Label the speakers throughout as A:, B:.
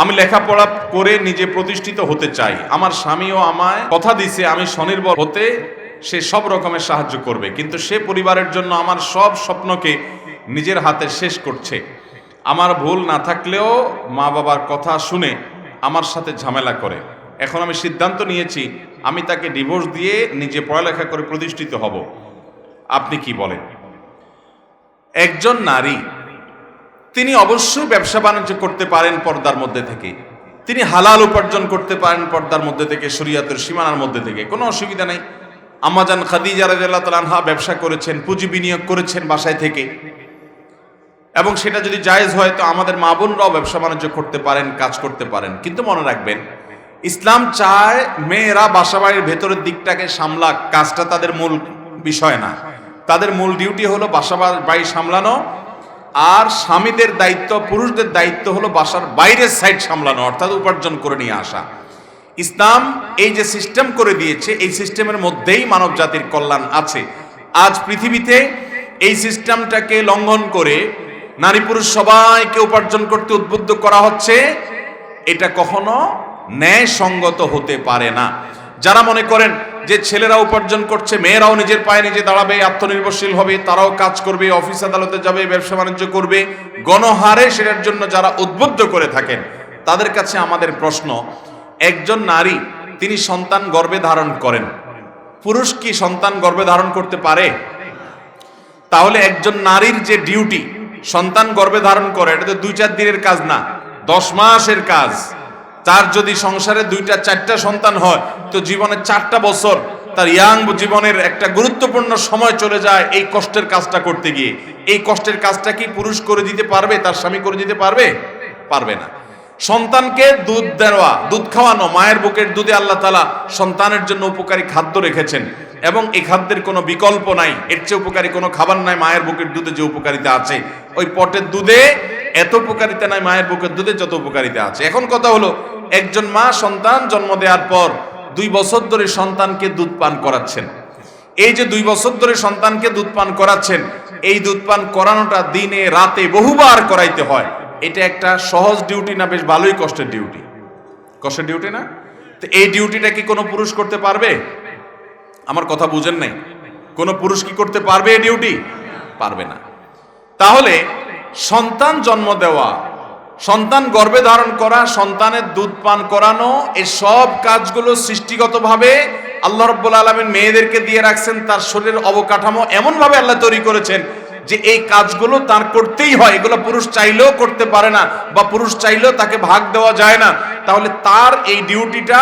A: আমি লেখাপড়া করে নিজে প্রতিষ্ঠিত হতে চাই। আমার স্বামীও আমায় কথা দিছে, আমি স্বনির্ভর হতে সে সব রকমের সাহায্য করবে। কিন্তু সে পরিবারের জন্য আমার সব স্বপ্নকে নিজের হাতে শেষ করছে। আমার ভুল না থাকলেও মা বাবার কথা শুনে আমার সাথে ঝামেলা করে। এখন আমি সিদ্ধান্ত নিয়েছি, আমি তাকে ডিভোর্স দিয়ে নিজে পড়ালেখা করে প্রতিষ্ঠিত হব। আপনি কি বলেন? একজন নারী তিনি অবশ্যই ব্যবসা বাণিজ্য করতে পারেন পর্দার মধ্যে থেকে। তিনি হালাল উপার্জন করতে পারেন পর্দার মধ্যে থেকে, শরীয়তের সীমানার মধ্যে থেকে। কোনো অসুবিধা নেই। আমাজান খাদিজা রাদিয়াল্লাহু তাআলা আনহা ব্যবসা করেছেন, পুঁজি বিনিয়োগ করেছেন বাসায় থেকে। এবং সেটা যদি জায়েজ হয়, তো আমাদের মা বোনরাও ব্যবসা বাণিজ্য করতে পারেন, কাজ করতে পারেন। কিন্তু মনে রাখবেন, ইসলাম চায় মেয়েরা বাসা বাড়ির ভেতরের দিকটাকে সামলাক। কাজটা তাদের মূল বিষয় না। তাদের মূল ডিউটি হলো বাসা বাড়ি সামলানো আর স্বামীদের দায়িত্ব, পুরুষদের দায়িত্ব হলো বাসার বাইরের সাইড সামলানো, অর্থাৎ উপার্জন করে নিয়ে আসা। ইসলাম এই যে সিস্টেম করে দিয়েছে, এই সিস্টেমের মধ্যেই মানব জাতির কল্যাণ আছে। আজ পৃথিবীতে এই সিস্টেমটাকে লঙ্ঘন করে নারী পুরুষ সবাইকে উপার্জন করতে উদ্বুদ্ধ করা হচ্ছে, এটা কখনো ন্যায়সঙ্গত হতে পারে না। যারা মনে করেন যে ছেলেরা উপার্জন করছে, মেয়েরাও নিজের পায়ে নিজে দাঁড়াবে, আত্মনির্ভরশীল হবে, তারাও কাজ করবে, অফিস আদালতে যাবে, ব্যবসা বাণিজ্য করবে। গণহারে সেটার জন্য যারা উদ্বুদ্ধ করে থাকেন, তাদের কাছে আমাদের প্রশ্ন, একজন নারী, তিনি সন্তান গর্ভে ধারণ করেন, পুরুষ কি সন্তান গর্ভে ধারণ করতে পারে? তাহলে একজন নারীর যে ডিউটি সন্তান গর্ভে ধারণ করে, এটা তো দুই চার দিনের কাজ না, দশ মাসের কাজ। তার যদি সংসারে দুইটা, চারটা সন্তান হয়, তো জীবনে চারটা বছর তার ইয়াং জীবনের একটা গুরুত্বপূর্ণ সময় চলে যায় এই কষ্টের কাজটা করতে গিয়ে। এই কষ্টের কাজটা কি পুরুষ করে দিতে পারবে, তার স্বামী করে দিতে পারবে? পারবে না। সন্তানকে দুধ দেওয়া, দুধ খাওয়ানো, মায়ের বুকের দুধে আল্লাহ তালা সন্তানের জন্য উপকারী খাদ্য রেখেছেন। এবং এই খাদ্যের কোনো বিকল্প নাই। এর চেয়ে উপকারী কোনো খাবার নাই মায়ের বুকের দুধে যে উপকারিতা আছে। ওই পটের দুধে এত উপকারিতা নাই, মায়ের বুকের দুধে যত উপকারিতা আছে। এখন কথা হলো, একজন মা সন্তান জন্ম দেওয়ার পর দুই বছর ধরে সন্তানকে দুধ পান করাচ্ছেন। এই যে দুই বছর ধরে সন্তানকে দুধ পান করাচ্ছেন, এই দুধ পান করানোটা দিনে, রাতে বহুবার করাইতে হয়। এটা একটা সহজ ডিউটি না, বেশ ভালোই কষ্টের ডিউটি। কষ্টের ডিউটি না? তো এই ডিউটিটা কি কোনো পুরুষ করতে পারবে? আমার কথা বুঝেন নাই। কোনো পুরুষ কি করতে পারবে এই ডিউটি? পারবে না। তাহলে সন্তান জন্ম দেওয়া, সন্তান গর্ভে ধারণ করা, সন্তানের দুধ পান করানো এই সব কাজগুলো সৃষ্টিগতভাবে আল্লাহ রব্বুল আলমিন মেয়েদেরকে দিয়ে রাখছেন, তার শরীরের অবকাঠামো এমনভাবে আল্লাহ তৈরি করেছেন যে এই কাজগুলো তার করতেই হয়। এগুলো পুরুষ চাইলেও করতে পারে না বা পুরুষ চাইলেও তাকে ভাগ দেওয়া যায় না। তাহলে তার এই ডিউটিটা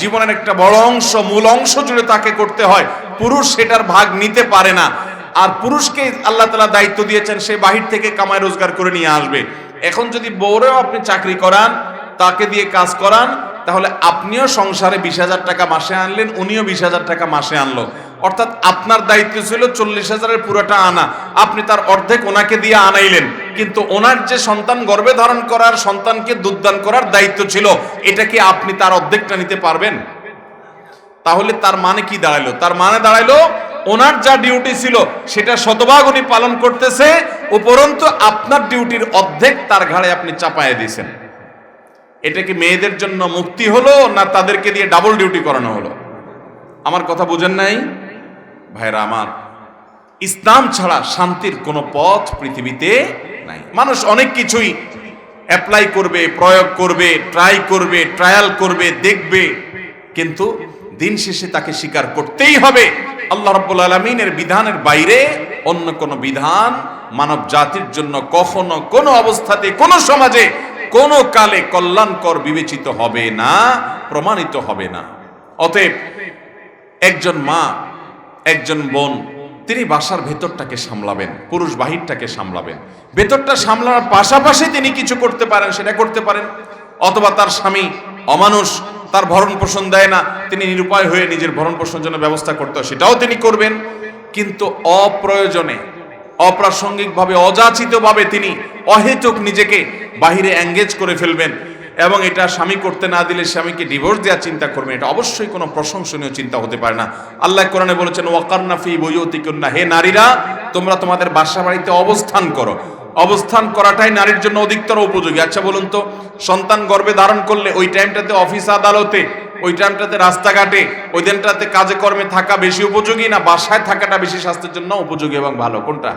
A: জীবনের একটা বড় অংশ, মূল অংশ জুড়ে তাকে করতে হয়। পুরুষ সেটার ভাগ নিতে পারে না। আর পুরুষকে আল্লাহ তালা দায়িত্ব দিয়েছেন, সে বাহির থেকে কামাই রোজগার করে নিয়ে আসবে। এখন যদি বউরেও আপনি চাকরি করান, তাকে দিয়ে কাজ করান, তাহলে আপনিও সংসারে বিশ হাজার টাকা মাসে আনলেন, উনিও বিশ হাজার টাকা মাসে আনলো। অর্থাৎ আপনার দায়িত্ব ছিল চল্লিশ হাজারের পুরোটা আনা। আপনি তার অর্ধেক ওনাকে দিয়ে আনাইলেন। কিন্তু ওনার যে সন্তান গর্ভে ধারণ করার, সন্তানকে দুধদান করার দায়িত্ব ছিল, এটা কি আপনি তার অর্ধেকটা নিতে পারবেন? তাহলে তার মানে কি দাঁড়াইলো? তার মানে দাঁড়াইলো ওনার যা ডিউটি ছিল, সেটা শতভাগ উনি পালন করতেছে। উপরন্তু আপনার ডিউটির অর্ধেক তার ঘাড়ে আপনি চাপায় দিয়েছেন। এটা কি মেয়েদের জন্য মুক্তি হলো, না তাদেরকে দিয়ে ডাবল ডিউটি করানো হলো? আমার কথা বুঝেন নাই? ভাইরা আমার, ইসলাম ছাড়া শান্তির কোনো পথ পৃথিবীতে নাই। মানুষ অনেক কিছুই অ্যাপ্লাই করবে, প্রয়োগ করবে ট্রাই করবে ট্রায়াল করবে, দেখবে, কিন্তু দিন শেষে তাকে স্বীকার করতেই হবে। আল্লাহ রাব্বুল আলমিনের বিধানের বাইরে অন্য কোনো বিধান মানব জাতির জন্য কখনো কোনো অবস্থাতে, কোনো সমাজে, কোনো কালে কল্যাণকর বিবেচিত হবে না, প্রমাণিত হবে না। অতএব একজন মা, একজন বোন, তিনি বাসার ভেতরটাকে সামলাবেন, পুরুষ বাহিরটাকে সামলাবেন। ভেতরটা সামলানোর পাশাপাশি তিনি কিছু করতে পারেন, সেটা করতে পারেন। অথবা তার স্বামী অমানুষ তার ভরণ পোষণ দেয় না, তিনি নিরুপায় হয়ে নিজের ভরণ পোষণের জন্য ব্যবস্থা করতে হয়, সেটাও তিনি করবেন। কিন্তু অপ্রয়োজনে, অপ্রাসঙ্গিকভাবে, অযাচিতভাবে তিনি অহেতুক নিজেকে বাহিরে এঙ্গেজ করে ফেলবেন এবং এটা স্বামী করতে না দিলে স্বামীকে ডিভোর্স দেওয়ার চিন্তা করবেন। এটা অবশ্যই কোনো প্রশংসনীয় চিন্তা হতে পারে না। আল্লাহ কোরআনে বলেছেন ওয়াকান্নাফি বইয়তিকুন্না হে নারীরা, তোমরা তোমাদের বাসা বাড়িতে অবস্থান করো। অবস্থান করাটাই নারীর জন্য অধিকতর উপযোগী। আচ্ছা বলুন তো, সন্তান গর্ভে ধারণ করলে ওই টাইমটাতে অফিস আদালতে, ওই টাইমটাতে রাস্তাঘাটে, ওই দিনটাতে কাজে কর্মে থাকা বেশি উপযোগী না বাসায় থাকাটা বেশি স্বাস্থ্যের জন্য উপযোগী এবং ভালো? কোনটা?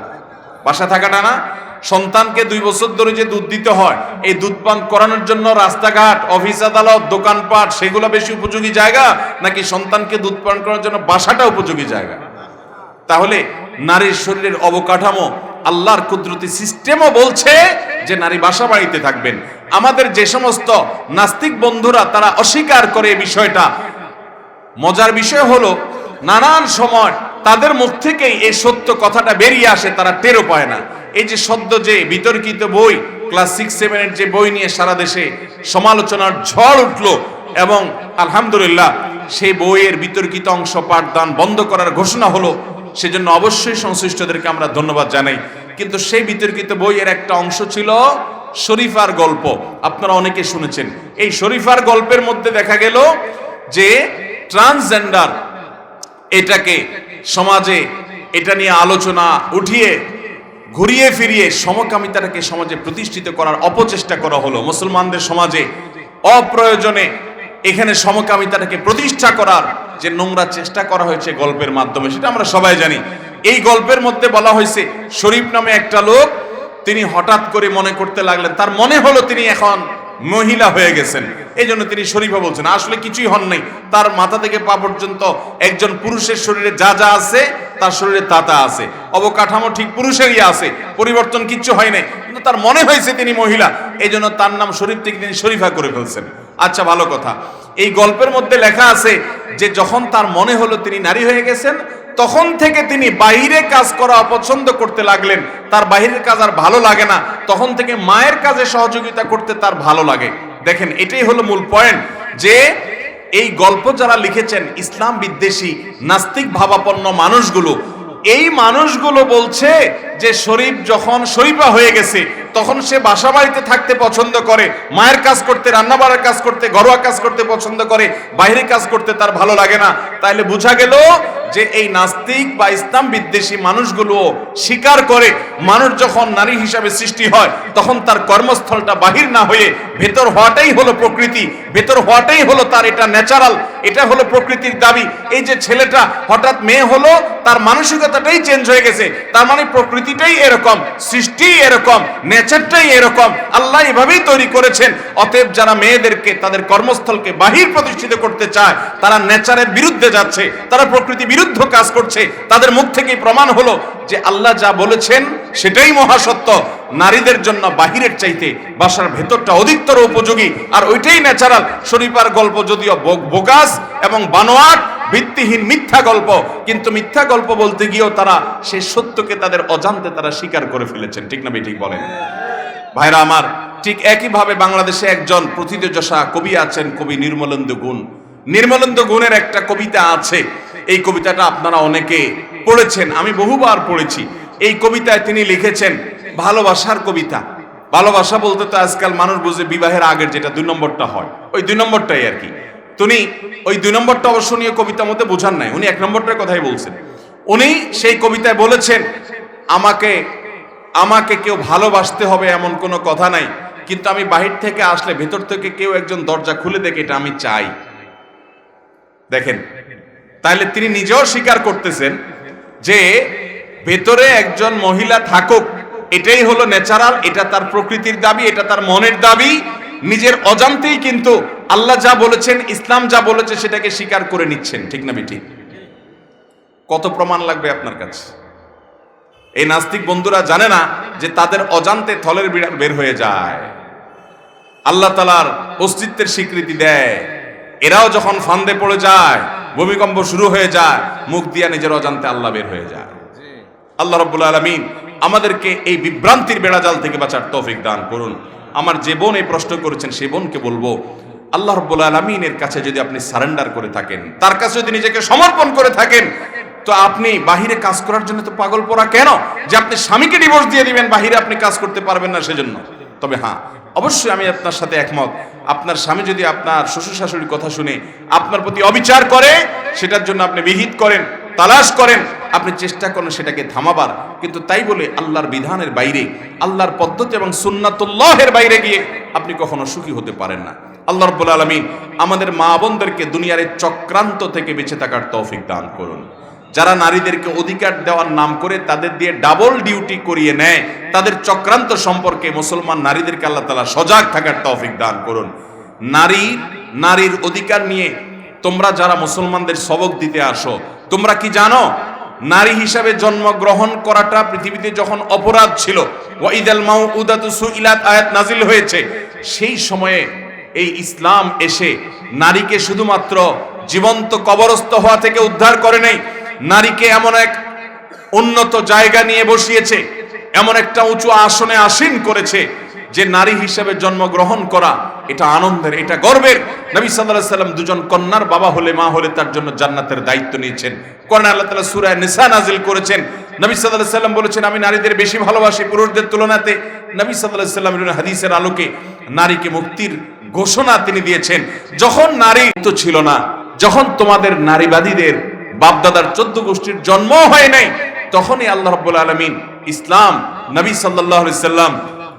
A: বাসায় থাকাটা না? সন্তানকে দুই বছর ধরে যে দুধ দিতে হয়, এই দুধ পান করানোর জন্য রাস্তাঘাট, অফিস আদালত, দোকানপাট, সেগুলো বেশি উপযোগী জায়গা? নাকি সন্তানকে দুধ পান করার জন্য বাসাটা উপযোগী জায়গা? তাহলে নারীর শরীরের অবকাঠামো আল্লাহর কুদরতি সিস্টেমও বলছে যে নারী বাসা বাড়িতে থাকবেন। আমাদের যে সমস্ত নাস্তিক বন্ধুরা, তারা অস্বীকার করে বিষয়টা। মজার বিষয় হলো, নানান সময় তাদের মুখ থেকেই এই সত্য কথাটা বেরিয়ে আসে, তারা টেরও পায় না। এই যে সদ্য যে বিতর্কিত বই, ক্লাস সিক্স সেভেনের যে বই নিয়ে সারা দেশে সমালোচনার ঝড় উঠল এবং আলহামদুলিল্লাহ সেই বইয়ের বিতর্কিত অংশ পাঠদান বন্ধ করার ঘোষণা হলো সেজন্য অবশ্যই সংশ্লিষ্টদেরকে আমরা ধন্যবাদ জানাই। কিন্তু সেই বিতর্কিত বইয়ের একটা অংশ ছিল শরীফার গল্প। আপনারা অনেকে শুনেছেন। এই শরীফার গল্পের মধ্যে দেখা গেল যে ট্রান্সজেন্ডার এটাকে সমাজে এটা নিয়ে আলোচনা উঠিয়ে ঘুরিয়ে ফিরিয়ে সমকামিতাটাকে সমাজে প্রতিষ্ঠিত করার অপচেষ্টা করা হলো। মুসলমানদের সমাজে অপ্রয়োজনে এখানে সমকামিতাটাকে প্রতিষ্ঠা করার যে নোংরা চেষ্টা করা হয়েছে গল্পের মাধ্যমে, সেটা আমরা সবাই জানি। এই গল্পের মধ্যে বলা হয়েছে, শরীফ নামে একটা লোক, তিনি হঠাৎ করে মনে করতে লাগলেন, তার মনে হলো তিনি এখন মহিলা হয়ে গেছেন। এই জন্য তিনি শরীফা বলছেন, আসলে কিছুই হন নাই। তার মাথা থেকে পা পর্যন্ত একজন পুরুষের শরীরে যা যা আছে, তার শরীরে তা তা আছে। অবকাঠামো ঠিক পুরুষেরই আছে, পরিবর্তন কিচ্ছু হয় নাই। কিন্তু তার মনে হয়েছে তিনি মহিলা। এই জন্য তার নাম শরীফ থেকে তিনি শরীফা করে ফেলছেন। আচ্ছা ভালো কথা। এই গল্পের মধ্যে লেখা আছে যে যখন তার মনে হলো তিনি নারী হয়ে গেছেন, তখন থেকে তিনি বাইরে কাজ করা অপছন্দ করতে লাগলেন। তার বাইরের কাজ আর ভালো লাগে না। তখন থেকে মায়ের কাজে সহযোগিতা করতে তার ভালো লাগে। দেখেন, এটাই হলো মূল পয়েন্ট যে এই গল্প যারা লিখেছেন ইসলাম বিদ্বেষী, নাস্তিক, ভাবাপন্ন মানুষগুলো এই মানুষগুলো বলছে যে শরীফ যখন শরীফা হয়ে গেছে, তখন সে বাসা বাড়িতে থাকতে পছন্দ করে, মায়ের কাজ করতে, রান্না বাড়ার কাজ করতে, ঘরোয়া কাজ করতে পছন্দ করে, বাইরে কাজ করতে তার ভালো লাগে না। তাইলে বোঝা গেল যে এই নাস্তিক বা ইসলাম বিদ্বেষী মানুষগুলো স্বীকার করে, মানুষ যখন নারী হিসাবে সৃষ্টি হয়, তখন তার কর্মস্থলটা বাহির না হয়ে ভেতর হওয়াটাই হলো প্রকৃতি, ভেতর হওয়াটাই হলো তার এটা ন্যাচারাল এটা হলো প্রকৃতির দাবি। এই যে ছেলেটা হঠাৎ মেয়ে হলো তার মানসিকতাটাই চেঞ্জ হয়ে গেছে। তার মানে প্রকৃতিটাই এরকম সৃষ্টি এরকম নেচারটাই এরকম। আল্লাহ এভাবেই তৈরি করেছেন। অতএব যারা মেয়েদেরকে, তাদের কর্মস্থলকে বাহির প্রতিষ্ঠিত করতে চায়, তারা নেচারের বিরুদ্ধে যাচ্ছে, তারা প্রকৃতি বিরুদ্ধ কাজ করছে। তাদের মুখ থেকেই প্রমাণ হলো যে আল্লাহ যা বলেছেন, সেটাই মহাসত্য। নারীদের জন্য বাহিরের চাইতে বাসার ভেতরটা অধিকতর উপযোগী। আর ওইটাই ন্যাচারাল শরীফার গল্প যদিও বো- বোগাস এবং বানোয়াট ভিত্তিহীন মিথ্যা গল্প। কিন্তু মিথ্যা গল্প বলতে গিয়েও তারা সেই সত্যকে তাদের অজান্তে তারা স্বীকার করে ফেলেছেন। ঠিক না ঠিক বলেন? ভাইরা আমার, ঠিক একইভাবে বাংলাদেশে একজন প্রথিতযশা কবি আছেন, কবি নির্মলেন্দু গুণ। নির্মলেন্দু গুণের একটা কবিতা আছে। এই কবিতাটা আপনারা অনেকে পড়েছেন, আমি বহুবার পড়েছি। এই কবিতায় তিনি লিখেছেন, ভালোবাসার কবিতা। ভালোবাসা বলতে তো আজকাল মানুষ বুঝে বিবাহের আগের যেটা দুই নম্বরটা হয়। ওই দুই নম্বরটাই আর কি। তিনি ওই দুই নম্বরটা অবশ্য নিয়ে কবিতার মধ্যে বোঝান নাই, উনি এক নম্বরটার কথাই বলছেন। উনি সেই কবিতায় বলেছেন, আমাকে আমাকে কেউ ভালোবাসতে হবে এমন কোনো কথা নাই, কিন্তু আমি বাহির থেকে আসলে ভেতর থেকে কেউ একজন দরজা খুলে দেখে এটা আমি চাই। দেখেন তাহলে তিনি নিজেও স্বীকার করতেছেন যে ভেতরে একজন মহিলা থাকুক, এটাই হলো ন্যাচারাল এটা তার প্রকৃতির দাবি, এটা তার মনের দাবি, নিজের অজান্তেই কিন্তু আল্লাহ যা বলেছেন, ইসলাম যা বলেছে সেটাকে স্বীকার করে নিচ্ছেন, ঠিক না ঠিক কত প্রমাণ লাগবে আপনার কাছে? এই নাস্তিক বন্ধুরা জানে না যে তাদের অজান্তে থলের বিড়াল বের হয়ে যায়। আল্লাহ তালার অস্তিত্বের স্বীকৃতি দেয়। এরাও যখন ফান্দে পড়ে যায়, ভূমিকম্প শুরু হয়ে যায়, মুখ দিয়া নিজের অজান্তে আল্লাহ বের হয়ে যায়। আল্লাহ রব্বুল আলমিন আমাদেরকে এই বিভ্রান্তির বেড়াজাল থেকে বাঁচার তৌফিক দান করুন। আমার যে বোন এই প্রশ্ন করেছেন সেই বোনকে বলব আল্লাহ রব্বুল আলমিনের কাছে যদি আপনি সারেন্ডার করে থাকেন, তার কাছে যদি নিজেকে সমর্পণ করে থাকেন, তো আপনি বাহিরে কাজ করার জন্য তো পাগল পড়া কেন? যে আপনি স্বামীকে ডিভোর্স দিয়ে দিবেন, বাহিরে আপনি কাজ করতে পারবেন না সেজন্য। তবে হ্যাঁ অবশ্যই আমি আপনার সাথে একমত। আপনার স্বামী যদি আপনার শ্বশুর শাশুড়ির কথা শুনে আপনার প্রতি অবিচার করে, সেটার জন্য আপনি বিহিত করেন, তালাশ করেন, আপনি চেষ্টা করেন সেটাকে থামাবার। কিন্তু তাই বলে আল্লাহর বিধানের বাইরে, আল্লাহর পদ্ধতি এবং সুন্নাতুল্লাহের বাইরে গিয়ে আপনি কখনো সুখী হতে পারেন না। আল্লাহ রব্বুল আলমিন আমাদের মা বোনদেরকে দুনিয়ার চক্রান্ত থেকে বেঁচে থাকার তৌফিক দান করুন। যারা নারীদেরকে অধিকার দেওয়ার নাম করে তাদের দিয়ে ডাবল ডিউটি করিয়ে নেয়, তাদের চক্রান্ত সম্পর্কে মুসলমান নারীদেরকে আল্লাহ তালা সজাগ থাকার তৌফিক দান করুন। নারী, নারীর অধিকার নিয়ে তোমরা যারা মুসলমানদের সবক দিতে আসো, তোমরা কি জানো? নারী হিসাবে জন্মগ্রহণ করাটা পৃথিবীতে যখন অপরাধ ছিল ওয়াইদাল মাউউদাতু সুইলাত, আয়াত নাজিল হয়েছে, সেই সময়ে এই ইসলাম এসে নারীকে শুধুমাত্র জীবন্ত কবরস্থ হওয়া থেকে উদ্ধার করে নেই, নারীকে এমন এক উন্নত জায়গা নিয়ে বসিয়েছে, এমন একটা উঁচু আসনে আসীন করেছে যে নারী হিসেবে জন্মগ্রহণ করা এটা আনন্দের, এটা গর্বের। নবী সাল্লাল্লাহু সাল্লাম দুজন কন্যার বাবা হলে, মা হলে তার জন্য জান্নাতের দায়িত্ব নিয়েছেন। কোরআন আল্লাহ তাআলা সূরা নিসা নাজিল করেছেন। নবী সাল্লাল্লাহু সাল্লাম বলেছেন, আমি নারীদের বেশি ভালোবাসি পুরুষদের তুলনাতে। নবী সাল্লাল্লাহু সাল্লামের হাদিসের আলোকে নারীকে মুক্তির ঘোষণা তিনি দিয়েছেন, যখন নারী তো ছিল না, যখন তোমাদের নারীবাদীদের বাপদাদার চোদ্দ গোষ্ঠীর জন্ম হয় নাই, তখনই আল্লাহ রাব্বুল আলামিন ইসলাম, নবী সাল্লাম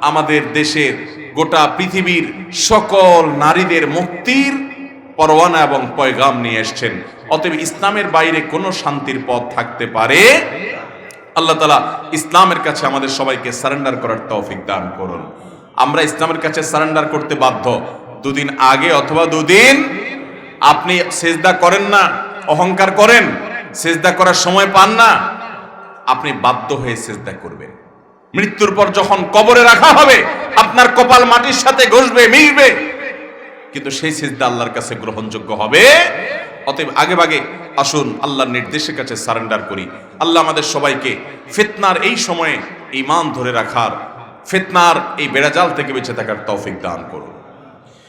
A: আমাদের দেশের গোটা পৃথিবীর সকল নারীদের মুক্তির পরোয়ানা এবং পয়গাম নিয়ে এসেছেন। অতএব ইসলামের বাইরে কোনো শান্তির পথ থাকতে পারে? আল্লাহ তালা ইসলামের কাছে আমাদের সবাইকে সারেন্ডার করার তৌফিক দান করুন। আমরা ইসলামের কাছে সারেন্ডার করতে বাধ্য। দুদিন আগে অথবা দুদিন আপনি সেজদা করেন না, অহংকার করেন, সেজদা করার সময় পান না, আপনি বাধ্য হয়ে সেজদা করবেন। মৃত্যুর পর যখন কবরে রাখা হবে, আপনার কপাল মাটির সাথে ঘষবে, মিশবে। কিন্তু সেই সেজদা আল্লাহর কাছে গ্রহণযোগ্য হবে। অতএব আগে ভাগে আসুন, আল্লাহর নির্দেশের কাছে সারেন্ডার করি। আল্লাহ আমাদের সবাইকে ফিতনার এই সময়ে ইমান ধরে রাখার, ফিতনার এই বেড়াজাল থেকে বেঁচে থাকার তৌফিক দান করুন।